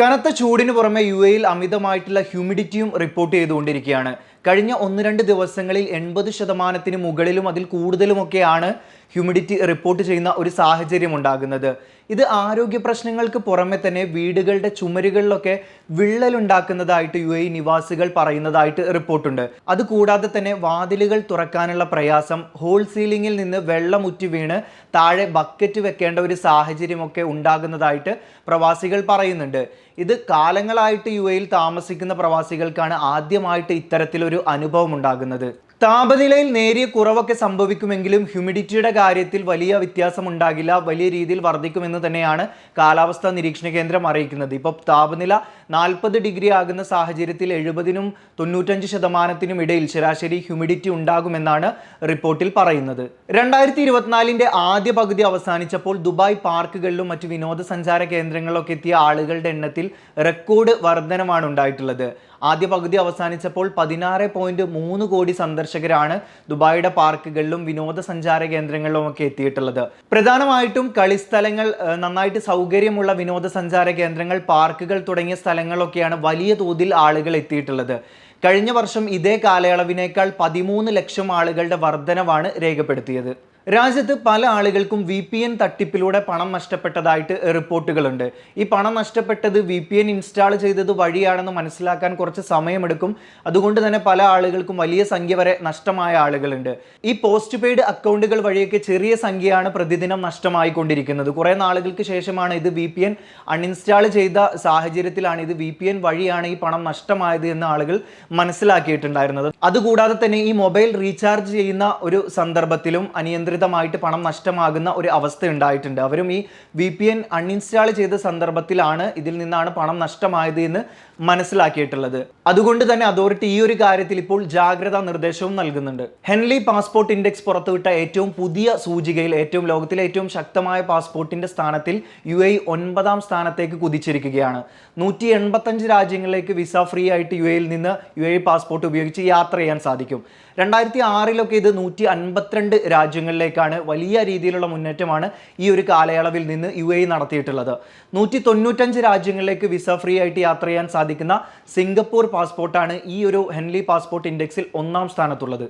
കനത്ത ചൂടിന് പുറമെ യു എയിൽ അമിതമായിട്ടുള്ള ഹ്യൂമിഡിറ്റിയും റിപ്പോർട്ട് ചെയ്തുകൊണ്ടിരിക്കുകയാണ്. കഴിഞ്ഞ ഒന്ന് രണ്ട് ദിവസങ്ങളിൽ എൺപത് ശതമാനത്തിന് മുകളിലും അതിൽ കൂടുതലുമൊക്കെയാണ് ഹ്യൂമിഡിറ്റി റിപ്പോർട്ട് ചെയ്യുന്ന ഒരു സാഹചര്യം ഉണ്ടാകുന്നത്. ഇത് ആരോഗ്യ പ്രശ്നങ്ങൾക്ക് പുറമെ തന്നെ വീടുകളുടെ ചുമരുകളിലൊക്കെ വിള്ളലുണ്ടാക്കുന്നതായിട്ട് യു എ നിവാസികൾ പറയുന്നതായിട്ട് റിപ്പോർട്ടുണ്ട്. അതുകൂടാതെ തന്നെ വാതിലുകൾ തുറക്കാനുള്ള പ്രയാസം ഹോൾ സീലിംഗിൽ നിന്ന് വെള്ളം ഉറ്റി വീണ് താഴെ ബക്കറ്റ് വെക്കേണ്ട ഒരു സാഹചര്യമൊക്കെ ഉണ്ടാകുന്നതായിട്ട് പ്രവാസികൾ പറയുന്നുണ്ട്. ഇത് കാലങ്ങളായിട്ട് യു എയിൽ താമസിക്കുന്ന പ്രവാസികൾക്കാണ് ആദ്യമായിട്ട് ഇത്തരത്തിലൊരു അനുഭവം ഉണ്ടാകുന്നത്. താപനിലയിൽ നേരിയ കുറവൊക്കെ സംഭവിക്കുമെങ്കിലും ഹ്യൂമിഡിറ്റിയുടെ കാര്യത്തിൽ വലിയ വ്യത്യാസം ഉണ്ടാകില്ല വലിയ രീതിയിൽ വർദ്ധിക്കുമെന്ന് തന്നെയാണ് കാലാവസ്ഥാ നിരീക്ഷണ കേന്ദ്രം അറിയിക്കുന്നത്. ഇപ്പോൾ താപനില നാൽപ്പത് ഡിഗ്രി ആകുന്ന സാഹചര്യത്തിൽ എഴുപതിനും തൊണ്ണൂറ്റഞ്ച് ശതമാനത്തിനും ഇടയിൽ ശരാശരി ഹ്യൂമിഡിറ്റി ഉണ്ടാകുമെന്നാണ് റിപ്പോർട്ടിൽ പറയുന്നത്. രണ്ടായിരത്തി ഇരുപത്തിനാലിന്റെ ആദ്യ പകുതി അവസാനിച്ചപ്പോൾ ദുബായ് പാർക്കുകളിലും മറ്റ് വിനോദസഞ്ചാര കേന്ദ്രങ്ങളിലൊക്കെ എത്തിയ ആളുകളുടെ എണ്ണത്തിൽ റെക്കോർഡ് വർധനമാണ് ഉണ്ടായിട്ടുള്ളത് ആദ്യ പകുതി അവസാനിച്ചപ്പോൾ പതിനാറ് പോയിന്റ് മൂന്ന് കോടി സന്ദർശകരാണ് ദുബായിയുടെ പാർക്കുകളിലും വിനോദസഞ്ചാര കേന്ദ്രങ്ങളിലും ഒക്കെ എത്തിയിട്ടുള്ളത്. പ്രധാനമായിട്ടും കളിസ്ഥലങ്ങൾ നന്നായിട്ട് സൗകര്യമുള്ള വിനോദസഞ്ചാര കേന്ദ്രങ്ങൾ പാർക്കുകൾ തുടങ്ങിയ സ്ഥലങ്ങളൊക്കെയാണ് വലിയ തോതിൽ ആളുകൾ എത്തിയിട്ടുള്ളത്. കഴിഞ്ഞ വർഷം ഇതേ കാലയളവിനേക്കാൾ പതിമൂന്ന് ലക്ഷം ആളുകളുടെ വർധനവാണ് രേഖപ്പെടുത്തിയത്. രാജ്യത്ത് പല ആളുകൾക്കും വി പി എൻ തട്ടിപ്പിലൂടെ പണം നഷ്ടപ്പെട്ടതായിട്ട് റിപ്പോർട്ടുകളുണ്ട്. ഈ പണം നഷ്ടപ്പെട്ടത് വി പി എൻ ഇൻസ്റ്റാൾ ചെയ്തത് വഴിയാണെന്ന് മനസ്സിലാക്കാൻ കുറച്ച് സമയമെടുക്കും. അതുകൊണ്ട് തന്നെ പല ആളുകൾക്കും വലിയ സംഖ്യ വരെ നഷ്ടമായ ആളുകളുണ്ട്. ഈ പോസ്റ്റ് പെയ്ഡ് അക്കൗണ്ടുകൾ വഴിയൊക്കെ ചെറിയ സംഖ്യയാണ് പ്രതിദിനം നഷ്ടമായിക്കൊണ്ടിരിക്കുന്നത്. കുറേ നാളുകൾക്ക് ശേഷമാണ് ഇത് വി പി എൻ അൺഇൻസ്റ്റാൾ ചെയ്ത സാഹചര്യത്തിലാണ് ഇത് വി പി എൻ വഴിയാണ് ഈ പണം നഷ്ടമായത് എന്ന് ആളുകൾ മനസ്സിലാക്കിയിട്ടുണ്ടായിരുന്നത്. അതുകൂടാതെ തന്നെ ഈ മൊബൈൽ റീചാർജ് ചെയ്യുന്ന ഒരു സന്ദർഭത്തിലും അനിയന്ത്രിതമായിട്ട് പണം നഷ്ടമാകുന്ന ഒരു അവസ്ഥ ഉണ്ടായിട്ടുണ്ട്. അവരും ഈ വി പി എൻ അൺഇൻസ്റ്റാൾ ചെയ്ത സന്ദർഭത്തിലാണ് ഇതിൽ നിന്നാണ് പണം നഷ്ടമായത് എന്ന് മനസ്സിലാക്കിയിട്ടുള്ളത്. അതുകൊണ്ട് തന്നെ അതോറിറ്റി ഈ ഒരു കാര്യത്തിൽ ഇപ്പോൾ ജാഗ്രതാ നിർദ്ദേശവും നൽകുന്നുണ്ട്. ഹെൻലി പാസ്പോർട്ട് ഇൻഡെക്സ് പുറത്തുവിട്ട ഏറ്റവും പുതിയ സൂചികയിൽ ഏറ്റവും ലോകത്തിലെ ഏറ്റവും ശക്തമായ പാസ്പോർട്ടിന്റെ സ്ഥാനത്തിൽ യു എ ഒൻപതാം സ്ഥാനത്തേക്ക് കുതിച്ചിരിക്കുകയാണ്. നൂറ്റി എൺപത്തഞ്ച് രാജ്യങ്ങളിലേക്ക് വിസ ഫ്രീ ആയിട്ട് യു എയിൽ നിന്ന് യു എ പാസ്പോർട്ട് ഉപയോഗിച്ച് യാത്ര ചെയ്യാൻ സാധിക്കും. രണ്ടായിരത്തി ആറിലൊക്കെ ഇത് നൂറ്റി അൻപത്തിരണ്ട് രാജ്യങ്ങളിലേക്കാണ് വലിയ രീതിയിലുള്ള മുന്നേറ്റമാണ് ഈ ഒരു കാലയളവിൽ നിന്ന് യു എ നടത്തിയിട്ടുള്ളത്. നൂറ്റി തൊണ്ണൂറ്റഞ്ച് രാജ്യങ്ങളിലേക്ക് വിസ ഫ്രീ ആയിട്ട് യാത്ര ചെയ്യാൻ സാധിക്കുന്ന സിംഗപ്പൂർ പാസ്പോർട്ടാണ് ഈ ഒരു ഹെൻലി പാസ്പോർട്ട് ഇൻഡെക്സിൽ ഒന്നാം സ്ഥാനത്തുള്ളത്.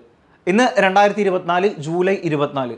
ഇന്ന് രണ്ടായിരത്തി ഇരുപത്തിനാല് ജൂലൈ ഇരുപത്തിനാല്.